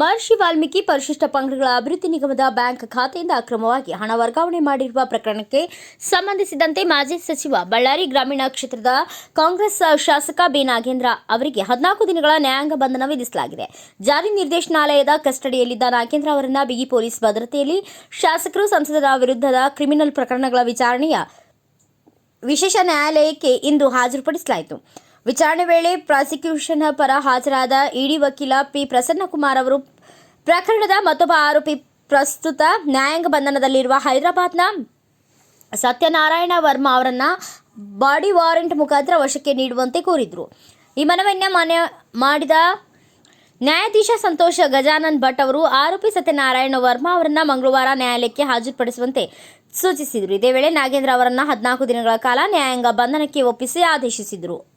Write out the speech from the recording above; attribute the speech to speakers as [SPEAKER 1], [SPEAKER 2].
[SPEAKER 1] ಮಹರ್ಷಿ ವಾಲ್ಮೀಕಿ ಪರಿಶಿಷ್ಟ ಪಂಗಡಗಳ ಅಭಿವೃದ್ಧಿ ನಿಗಮದ ಬ್ಯಾಂಕ್ ಖಾತೆಯಿಂದ ಅಕ್ರಮವಾಗಿ ಹಣ ವರ್ಗಾವಣೆ ಮಾಡಿರುವ ಪ್ರಕರಣಕ್ಕೆ ಸಂಬಂಧಿಸಿದಂತೆ ಮಾಜಿ ಸಚಿವ ಬಳ್ಳಾರಿ ಗ್ರಾಮೀಣ ಕ್ಷೇತ್ರದ ಕಾಂಗ್ರೆಸ್ ಶಾಸಕ ಬಿ ನಾಗೇಂದ್ರ ಅವರಿಗೆ ಹದಿನಾಲ್ಕು ದಿನಗಳ ನ್ಯಾಯಾಂಗ ಬಂಧನ ವಿಧಿಸಲಾಗಿದೆ. ಜಾರಿ ನಿರ್ದೇಶನಾಲಯದ ಕಸ್ಟಡಿಯಲ್ಲಿದ್ದ ನಾಗೇಂದ್ರ ಅವರನ್ನ ಬಿಗಿ ಪೊಲೀಸ್ ಭದ್ರತೆಯಲ್ಲಿ ಶಾಸಕರು ಸಂಸದರ ವಿರುದ್ಧದ ಕ್ರಿಮಿನಲ್ ಪ್ರಕರಣಗಳ ವಿಚಾರಣೆಯ ವಿಶೇಷ ನ್ಯಾಯಾಲಯಕ್ಕೆ ಇಂದು ಹಾಜರುಪಡಿಸಲಾಯಿತು. ವಿಚಾರಣೆ ವೇಳೆ ಪ್ರಾಸಿಕ್ಯೂಷನ್ ಪರ ಹಾಜರಾದ ಇಡಿ ವಕೀಲ ಪಿ ಪ್ರಸನ್ನಕುಮಾರ್ ಅವರು ಪ್ರಕರಣದ ಮತ್ತೊಬ್ಬ ಆರೋಪಿ ಪ್ರಸ್ತುತ ನ್ಯಾಯಾಂಗ ಬಂಧನದಲ್ಲಿರುವ ಹೈದರಾಬಾದ್ನ ಸತ್ಯನಾರಾಯಣ ವರ್ಮಾ ಅವರನ್ನ ಬಾಡಿ ವಾರೆಂಟ್ ಮುಖಾಂತರ ವಶಕ್ಕೆ ನೀಡುವಂತೆ ಕೋರಿದ್ರು. ಈ ಮನವಿಯನ್ನ ಮನೆ ಮಾಡಿದ ನ್ಯಾಯಾಧೀಶ ಸಂತೋಷ ಗಜಾನನ್ ಭಟ್ ಅವರು ಆರೋಪಿ ಸತ್ಯನಾರಾಯಣ ವರ್ಮಾ ಅವರನ್ನ ಮಂಗಳವಾರ ನ್ಯಾಯಾಲಯಕ್ಕೆ ಹಾಜರುಪಡಿಸುವಂತೆ ಸೂಚಿಸಿದರು. ಇದೇ ವೇಳೆ ನಾಗೇಂದ್ರ ಅವರನ್ನ ಹದಿನಾಲ್ಕು ದಿನಗಳ ಕಾಲ ನ್ಯಾಯಾಂಗ ಬಂಧನಕ್ಕೆ ಒಪ್ಪಿಸಿ ಆದೇಶಿಸಿದರು.